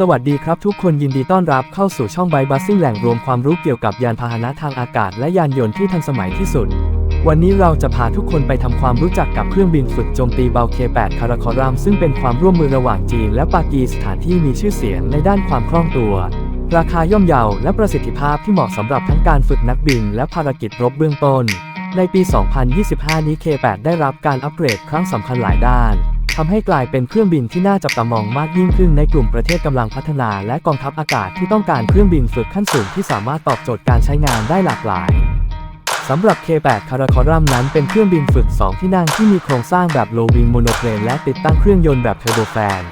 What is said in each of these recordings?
สวัสดีครับทุกคนยินดีต้อนรับเข้าสู่ช่องไบบัสซิ่งแหล่งรวมความรู้เกี่ยวกับยานพาหนะทางอากาศและยานยนต์ที่ทันสมัยที่สุด วันนี้เราจะพาทุกคนไปทำความรู้จักกับเครื่องบินฝึกโจมตีเบล K8 คาราคอรัมซึ่งเป็นความร่วมมือระหว่างจีนและปากีสถานที่มีชื่อเสียงในด้านความคล่องตัว ราคาย่อมเยาและประสิทธิภาพที่เหมาะสำหรับทั้งการฝึกนักบินและภารกิจรบเบื้องต้น ในปี 2025 นี้ K8 ได้รับการอัปเกรดครั้งสำคัญหลายด้าน ทำให้กลายเป็นเครื่องบินที่น่าจับตามองมากยิ่งขึ้นในกลุ่มประเทศกำลังพัฒนา และกองทัพอากาศที่ต้องการเครื่องบินฝึกขั้นสูงที่สามารถตอบโจทย์การใช้งานได้หลากหลายสำหรับ K8 คาราคอรัมนั้นเป็นเครื่องบินฝึก 2 ที่นั่งที่มีโครงสร้างแบบโลวิงโมโนเพลนและติดตั้งเครื่องยนต์แบบเทอร์โบแฟน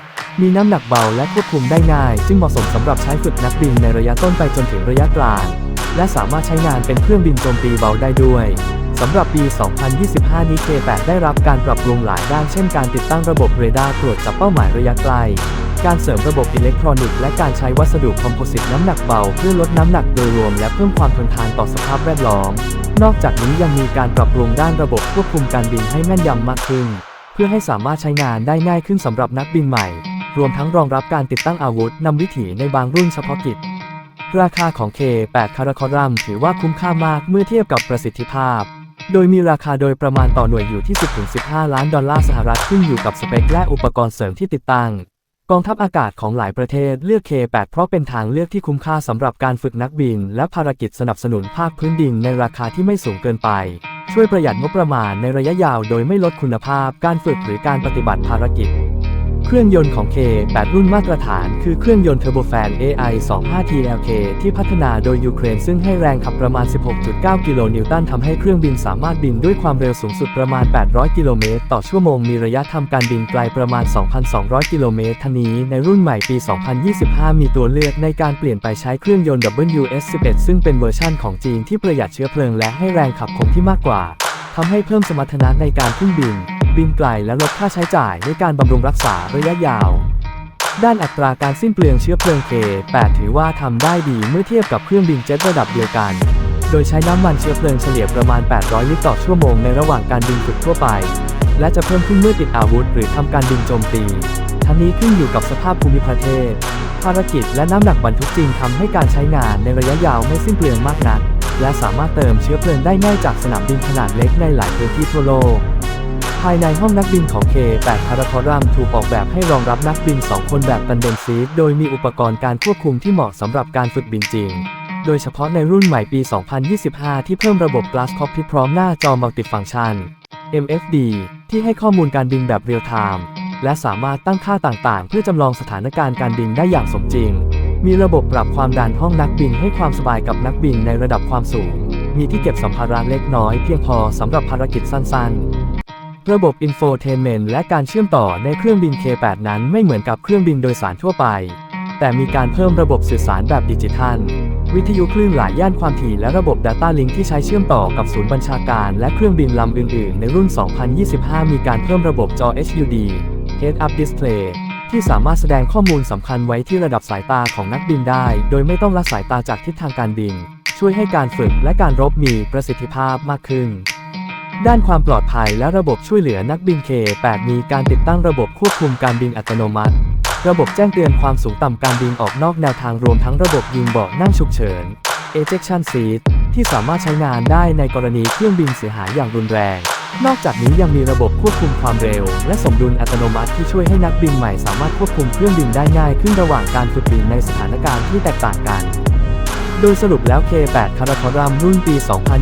มีน้ำหนักเบาและควบคุมได้ง่ายจึงเหมาะสมสำหรับใช้ฝึกนักบินในระยะต้นไปจนถึงระยะกลาง และสามารถใช้งานเป็นเครื่องบินโจมตีเบาได้ด้วย สำหรับปี 2025 นี้ K8 ได้รับการปรับปรุงหลายด้านเช่นการติดตั้งระบบเรดาร์ตรวจจับเป้าหมายระยะไกล การเสริมระบบอิเล็กทรอนิกส์และการใช้วัสดุคอมโพสิตน้ำหนักเบาเพื่อลดน้ำหนักโดยรวมและเพิ่มความทนทานต่อสภาพแวดล้อม นอกจากนี้ยังมีการปรับปรุงด้านระบบควบคุมการบินให้แม่นยำมากขึ้น เพื่อให้สามารถใช้งานได้ง่ายขึ้นสำหรับนักบินใหม่ รวมทั้งรองรับการติดตั้งอาวุธนำวิถีในบางรุ่นเฉพาะกิจราคาของ K8 คาราคอรัมถือว่าคุ้มค่ามากเมื่อเทียบกับประสิทธิภาพ โดยมีราคาโดยประมาณต่อหน่วยอยู่ที่ 10-15 ล้านดอลลาร์สหรัฐขึ้นอยู่กับสเปคและอุปกรณ์เสริมที่ติดตั้ง กองทัพอากาศของหลายประเทศเลือก K8 เพราะเป็นทางเลือกที่คุ้มค่าสำหรับการฝึกนักบิน และภารกิจสนับสนุนภาคพื้นดินในราคาที่ไม่สูงเกินไป ช่วยประหยัดงบประมาณในระยะยาวโดยไม่ลดคุณภาพการฝึกหรือการปฏิบัติภารกิจ เครื่องยนต์ของ K8 รุ่นมาตรฐานคือเครื่องยนต์เทอร์โบแฟน AI 25 TLK ที่พัฒนาโดยยูเครนซึ่งให้แรงขับประมาณ 16.9 กิโลนิวตันทำให้เครื่องบินสามารถบินด้วยความเร็วสูงสุดประมาณ 800 กิโลเมตรต่อชั่วโมงมีระยะทำการบินไกลประมาณ 2,200 กิโลเมตรทันนี้ในรุ่นใหม่ปี 2025 มีตัวเลือกในการเปลี่ยนไปใช้เครื่องยนต์ WS11 ซึ่งเป็นเวอร์ชั่นของจีนที่ประหยัดเชื้อเพลิงและให้แรงขับคงที่มากกว่าทำให้เพิ่มสมรรถนะในการขึ้นบิน บินไกลและลดค่าใช้จ่ายในการบำรุงรักษาระยะยาว ด้านอัตราการสิ้นเปลืองเชื้อเพลิง K8 ถือว่าทำได้ดีเมื่อเทียบกับเครื่องบินเจ็ตระดับเดียวกัน โดยใช้น้ำมันเชื้อเพลิงเฉลี่ยประมาณ 800 ลิตรต่อชั่วโมงในระหว่างการบินฝึกทั่วไป และจะเพิ่มขึ้นเมื่อติดอาวุธ หรือทำการบินโจมตี ทั้งนี้ขึ้นอยู่กับสภาพภูมิประเทศ ภารกิจและน้ำหนักบรรทุกจริงทำให้การใช้งานในระยะยาวไม่สิ้นเปลืองมากนักและสามารถเติมเชื้อเพลิงได้ง่ายจากสนามบินขนาดเล็กในหลายพื้นที่ทั่วโลก ภายในห้องนักบินของ K8 คาราคอรัมถูกออกแบบให้รองรับนักบิน 2 คนแบบตันเดนซีโดยมีอุปกรณ์การควบคุมที่เหมาะสำหรับการฝึกบินจริง โดยเฉพาะในรุ่นใหม่ปี 2025 ที่เพิ่มระบบ Glass Cockpit พร้อมหน้าจอ Multifunction MFD ที่ให้ข้อมูลการบินแบบเรียลไทม์และสามารถตั้งค่าต่างๆ เพื่อจำลองสถานการณ์การบินได้อย่างสมจริง มีระบบปรับความดันห้องนักบินให้ความสบายกับนักบินในระดับความสูง มีที่เก็บสัมภาระเล็กน้อยเพียงพอสำหรับภารกิจสั้นๆ ระบบอินโฟเทนเมนต์และการเชื่อมต่อในเครื่องบิน K8 นั้นไม่เหมือนกับเครื่องบินโดยสารทั่วไป แต่มีการเพิ่มระบบสื่อสารแบบดิจิทัล วิทยุคลื่นหลายย่านความถี่และระบบ Data Link ที่ใช้เชื่อมต่อกับศูนย์บัญชาการและเครื่องบินลำอื่น ๆ ในรุ่น 2025 มีการเพิ่มระบบจอ HUD Head-Up Display ที่สามารถแสดงข้อมูลสำคัญไว้ที่ระดับสายตาของนักบินได้ โดยไม่ต้องละสายตาจากทิศทางการบิน ช่วยให้การฝึกและการรบมีประสิทธิภาพมากขึ้น ด้านความปลอดภัยและระบบช่วยเหลือนักบิน K8 มีการติดตั้งระบบควบคุมการบินอัตโนมัติ ระบบแจ้งเตือนความสูงต่ำการบินออกนอกแนวทางรวมทั้งระบบยิงเบาะนั่งฉุกเฉิน Ejection Seat ที่สามารถใช้งานได้ในกรณีเครื่องบินเสียหายอย่างรุนแรง นอกจากนี้ยังมีระบบควบคุมความเร็ว และสมดุลอัตโนมัติที่ช่วยให้นักบินใหม่สามารถควบคุมเครื่องบินได้ง่ายขึ้นระหว่างการฝึกบินในสถานการณ์ที่แตกต่างกัน โดยสรุปแล้ว K8 คาราคอรัมรุ่นปี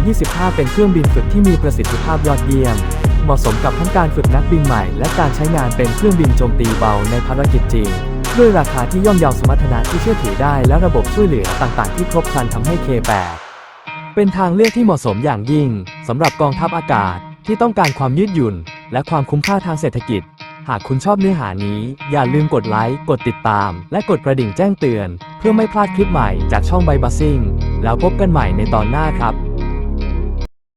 2025 เป็นเครื่องบินฝึกที่มีประสิทธิภาพยอดเยี่ยม เหมาะสมกับทั้งการฝึกนักบินใหม่ และการใช้งานเป็นเครื่องบินโจมตีเบาในภารกิจจริง ด้วยราคาที่ย่อมเยาสมรรถนะที่เชื่อถือได้ และระบบช่วยเหลือต่างๆ ที่ครบครันทำให้ K8 เป็นทางเลือกที่เหมาะสมอย่างยิ่งสำหรับกองทัพอากาศที่ต้องการความยืดหยุ่น และความคุ้มค่าทางเศรษฐกิจ หากคุณชอบเนื้อหานี้ อย่าลืมกดไลค์ กดติดตาม และกดกระดิ่งแจ้งเตือน เพื่อไม่พลาดคลิปใหม่จากช่องไบบัสซิงแล้วพบกันใหม่ในตอนหน้าครับ